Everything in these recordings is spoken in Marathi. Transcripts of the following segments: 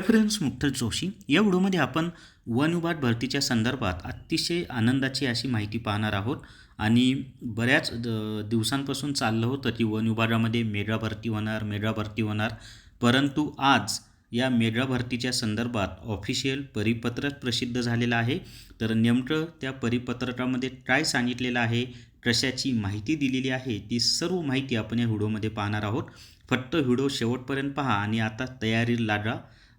फ्रेंड्स मुक्त जोशी या व्हिडिओमध्ये आपण वन विभाग भरतीच्या संदर्भात अतिशय आनंदाची अशी माहिती पाहणार आहोत. आणि बऱ्याच द- दिवसांपासून चाललं होतं की वन विभागामध्ये मेगा भरती होणार मेगा भरती होणार. परंतु आज या मेगा भरतीच्या संदर्भात ऑफिशियल परिपत्रक प्रसिद्ध झालेलं आहे. तर नेमकं त्या परिपत्रकामध्ये काय सांगितलेलं आहे कशाची माहिती दिलेली आहे ती सर्व माहिती आपण या व्हिडिओमध्ये पाहणार आहोत. फक्त व्हिडिओ शेवटपर्यंत पहा आणि आता तयारी लागा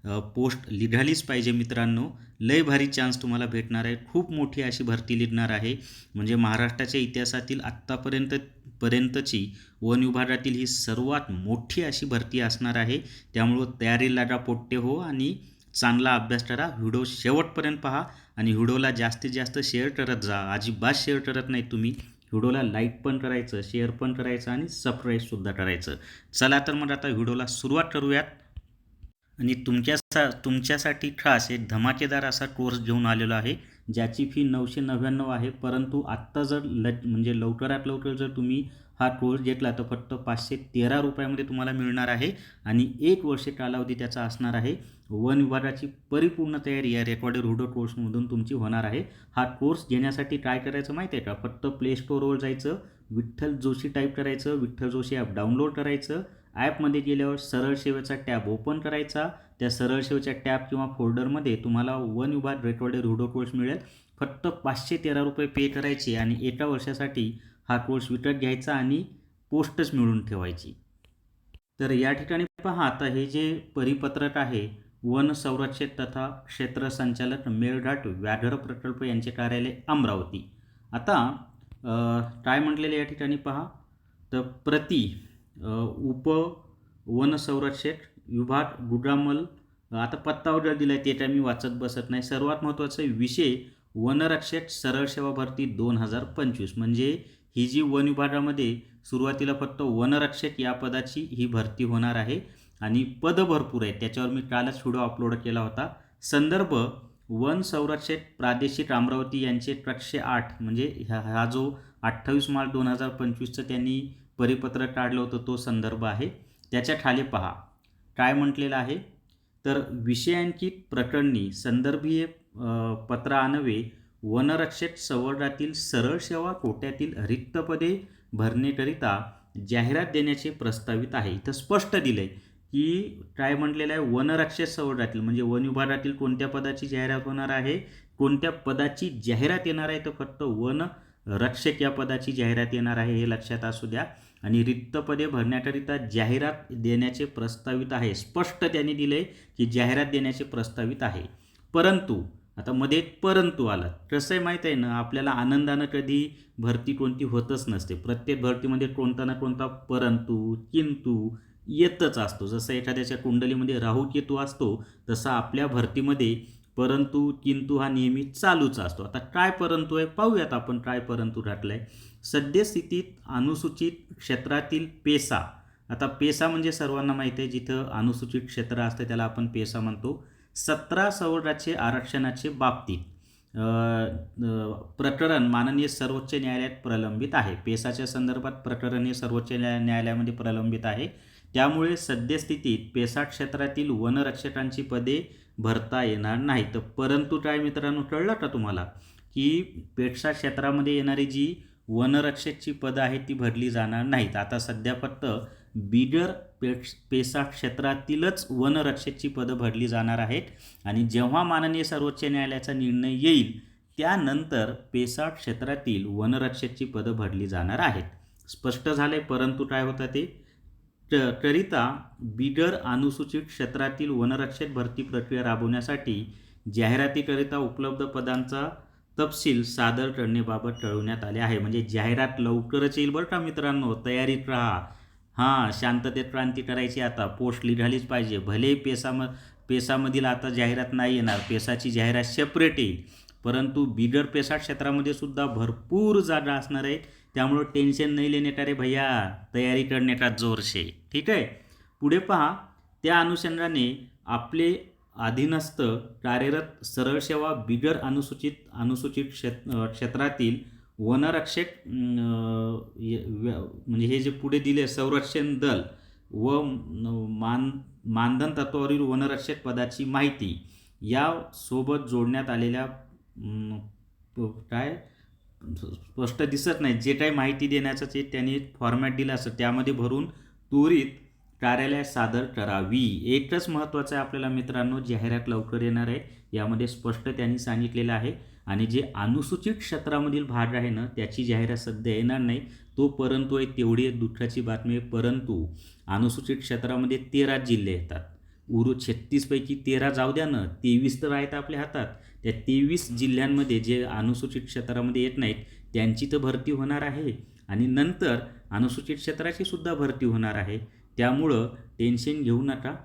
पोस्ट लिघालीच पाहिजे मित्रांनो. लय भारी चान्स तुम्हाला भेटणार आहे. खूप मोठी अशी भरती लिघणार आहे. म्हणजे महाराष्ट्राच्या इतिहासातील आत्तापर्यंत पर्यंतची वन विभागातील ही सर्वात मोठी अशी भरती असणार आहे. त्यामुळं तयारी लागा पोट्टे हो आणि चांगला अभ्यास करा व्हिडिओ शेवटपर्यंत पहा आणि व्हिडिओला जास्तीत जास्त शेअर करत जा. अजिबात शेअर करत नाही तुम्ही. व्हिडिओला लाईक पण करायचं शेअर पण करायचं आणि सबस्क्राईबसुद्धा करायचं. चला तर मग आता व्हिडिओला सुरुवात करूयात. आणि तुमच्या तुमच्यासाठी खास एक धमाकेदार असा कोर्स घेऊन आलेलो आहे ज्याची फी नऊशे नव्याण्णव आहे. परंतु आत्ता जर ल म्हणजे लवकरात लवकर जर तुम्ही हा कोर्स घेतला तर फक्त पाचशे तेरा रुपयामध्ये तुम्हाला मिळणार आहे. आणि एक वर्ष कालावधी त्याचा असणार आहे. वन विभागाची परिपूर्ण तयारी या रेकॉर्डेड हुडो कोर्समधून तुमची होणार आहे. हा कोर्स घेण्यासाठी काय करायचं माहिती आहे का? फक्त प्ले स्टोअरवर जायचं विठ्ठल जोशी टाईप करायचं विठ्ठल जोशी ॲप डाउनलोड करायचं ॲपमध्ये गेल्यावर सरळ सेवेचा टॅब ओपन करायचा. त्या सरळ सेवेच्या टॅब किंवा फोल्डरमध्ये तुम्हाला वन विभाग रेकॉर्डेड रुडो कोर्स मिळेल. फक्त पाचशे तेरा रुपये पे करायचे आणि एका वर्षासाठी हा कोर्स विकत घ्यायचा आणि पोस्टच मिळून ठेवायची. तर या ठिकाणी पहा आता हे जे परिपत्रक आहे वन संरक्षक तथा क्षेत्र संचालक मेळघाट व्याघ्र प्रकल्प यांचे कार्यालय अमरावती. आता काय म्हटलेले या ठिकाणी पहा? तर प्रति उप वनसंरक्षक विभाग गुडामल आता पत्ता ऑर्डर दिला आहे ते काय मी वाचत बसत नाही. सर्वात महत्त्वाचा विषय वनरक्षक सरळ सेवा भरती दोन हजार पंचवीस. म्हणजे ही जी वन विभागामध्ये सुरुवातीला फक्त वनरक्षक या पदाची ही भरती होणार आहे आणि पद भरपूर आहेत. त्याच्यावर मी कालच व्हिडिओ अपलोड केला होता. संदर्भ वन संरक्षक प्रादेशिक अमरावती यांचे एकशे आठ. म्हणजे ह्या हा जो अठ्ठावीस मार्च दोन हजार पंचवीसचं त्यांनी परिपत्रक काढलं होतं तो संदर्भ आहे. त्याच्याखाली पहा. काय म्हटलेलं आहे? तर विषयांकित प्रकरणी संदर्भीय अ, पत्र आणवे वनरक्षक संवर्गातील सरळ सेवा कोट्यातील रिक्त पदे भरण्याकरिता जाहिरात देण्याचे प्रस्तावित आहे. इथं स्पष्ट दिलं आहे की काय म्हटलेलं आहे? वनरक्षक संवर्गातील म्हणजे वन विभागातील कोणत्या पदाची जाहिरात होणार आहे? कोणत्या पदाची जाहिरात येणार आहे? तर फक्त वन रक्षक या पदाची जाहिरात येणार आहे हे लक्षात असू द्या. आणि रिक्त पदे भरण्याकरिता जाहिरात देण्याचे प्रस्तावित आहे. स्पष्ट त्यांनी दिले की जाहिरात देण्याचे प्रस्तावित आहे. परंतु आता मध्ये एक परंतु आला कसं आहे माहीत आहे ना आपल्याला आनंदानं कधी भरती कोणती होतच नसते. प्रत्येक भरतीमध्ये कोणता ना कोणता परंतु किंतु येतच असतो. जसं एखाद्याच्या कुंडलीमध्ये राहू केतू असतो तसा आपल्या भरतीमध्ये परंतु किंतु हा नेहमी चालूच असतो. आता काय परंतु आहे पाहूयात आपण काय परंतु घातलं आहे सद्यस्थितीत अनुसूचित क्षेत्रातील पेसा. आता पेसा म्हणजे सर्वांना माहिती आहे जिथं अनुसूचित क्षेत्र असतं त्याला आपण पेसा म्हणतो. सतरा सवर्णाचे आरक्षणाचे बाबतीत प्रकरण माननीय सर्वोच्च न्यायालयात प्रलंबित आहे. पेसाच्या संदर्भात प्रकरण हे सर्वोच्च न्याय न्यायालयामध्ये प्रलंबित आहे. त्यामुळे सद्यस्थितीत पेसा क्षेत्रातील वनरक्षकांची पदे भरता येणार नाही. तर परंतु काय मित्रांनो कळलं का तुम्हाला? की पेसा क्षेत्रामध्ये येणारी जी वनरक्षकची पदं आहेत ती भरली जाणार नाहीत. आता सध्या फक्त बिगर पेक्ष पेसा क्षेत्रातीलच वनरक्षकची पदं भरली जाणार आहेत. आणि जेव्हा माननीय सर्वोच्च न्यायालयाचा निर्णय येईल त्यानंतर पेसा क्षेत्रातील वनरक्षकची पदं भरली जाणार आहेत. स्पष्ट झाले परंतु काय होतं ते? करिता बिगर अनुसूचित क्षेत्रातील वनरक्षक भरती प्रक्रिया राबवण्यासाठी जाहिरातीकरिता उपलब्ध पदांचा तपशील सादर करण्याबाबत कळवण्यात आले आहे. म्हणजे जाहिरात लवकरच येईल बरं का मित्रांनो? तयारीत राहा. हां शांततेत क्रांती करायची आता. पोस्ट निघालीच पाहिजे. भले पेसाम पेसामधील आता जाहिरात नाही येणार. पेसाची जाहिरात सेपरेट येईल. परंतु बिगर पेसा क्षेत्रामध्ये सुद्धा भरपूर जागा असणार आहे. त्यामुळं टेन्शन नाही लेणे का रे भैया. तयारी करणे का जोरशे. ठीक आहे? पुढे पहा. त्या अनुषंगाने आपले अधीनस्थ कार्यरत सरळ सेवा बिगर अनुसूचित अनुसूचित क्षेत क्षेत्रातील वनरक्षक य- व्य- म्हणजे हे जे पुढे दिले संरक्षण दल व मान मानधन तत्वावरील वनरक्षक पदाची माहिती यासोबत जोडण्यात आलेल्या काय? स्पष्ट दिसत नाही. जे काही माहिती देण्याचं ते त्यांनी फॉर्मॅट दिलं असतं. त्यामध्ये भरून त्वरित कार्यालयात सादर करावी. एकच महत्त्वाचं आहे आपल्याला मित्रांनो जाहिरात लवकर येणार आहे. यामध्ये स्पष्ट त्यांनी सांगितलेलं आहे. आणि जे अनुसूचित क्षेत्रामधील भाग आहे ना त्याची जाहिरात सध्या येणार नाही. तो परंतु आहे तेवढी एक दुःखाची बातमी आहे. परंतु अनुसूचित क्षेत्रामध्ये तेरा जिल्हे येतात. उरू छत्तीसपैकी तेरा जाऊ द्या ना तेवीस तर आहेत आपल्या हातात. त्या तेवीस जिल्ह्यांमध्ये जे अनुसूचित क्षेत्रामध्ये येत नाहीत त्यांची तर भरती होणार आहे. आणि नंतर अनुसूचित क्षेत्राची सुद्धा भरती होणार आहे. त्यामुळं टेन्शन घेऊ नका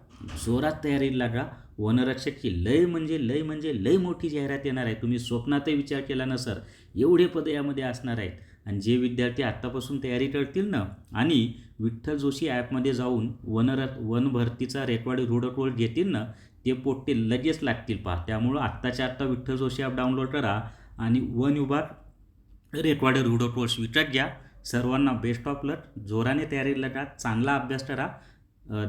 जोरात तयारी लागा. वनरक्षकची लय म्हणजे लय म्हणजे लय मोठी जाहिरात येणार आहे. तुम्ही स्वप्नातही विचार केला नसर एवढे पद यामध्ये असणार आहेत. आणि जे विद्यार्थी आत्तापासून तयारी करतील ना आणि विठ्ठल जोशी ॲपमध्ये जाऊन वनर वन भरतीचा रेकॉर्ड रोडकोड घेतील ना ते पोट्टे लगेच लागतील पहा. त्यामुळं आत्ताच्या आत्ता विठ्ठल जोशी ॲप डाउनलोड करा आणि वन युबार रेकॉर्डर रुडो कोर्स विकत घ्या. सर्वांना बेस्ट ऑफ लक जोराने तयारी लगा. चांगला अभ्यास करा.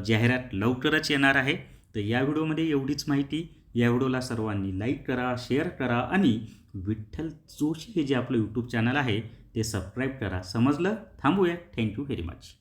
जाहिरात लवकरच येणार आहे. तर या व्हिडिओमध्ये एवढीच माहिती. या व्हिडिओला सर्वांनी लाईक करा शेअर करा आणि विठ्ठल जोशी हे जे आपलं यूट्यूब चॅनल आहे ते सबस्क्राईब करा. समजलं? थांबूया. Thank you very much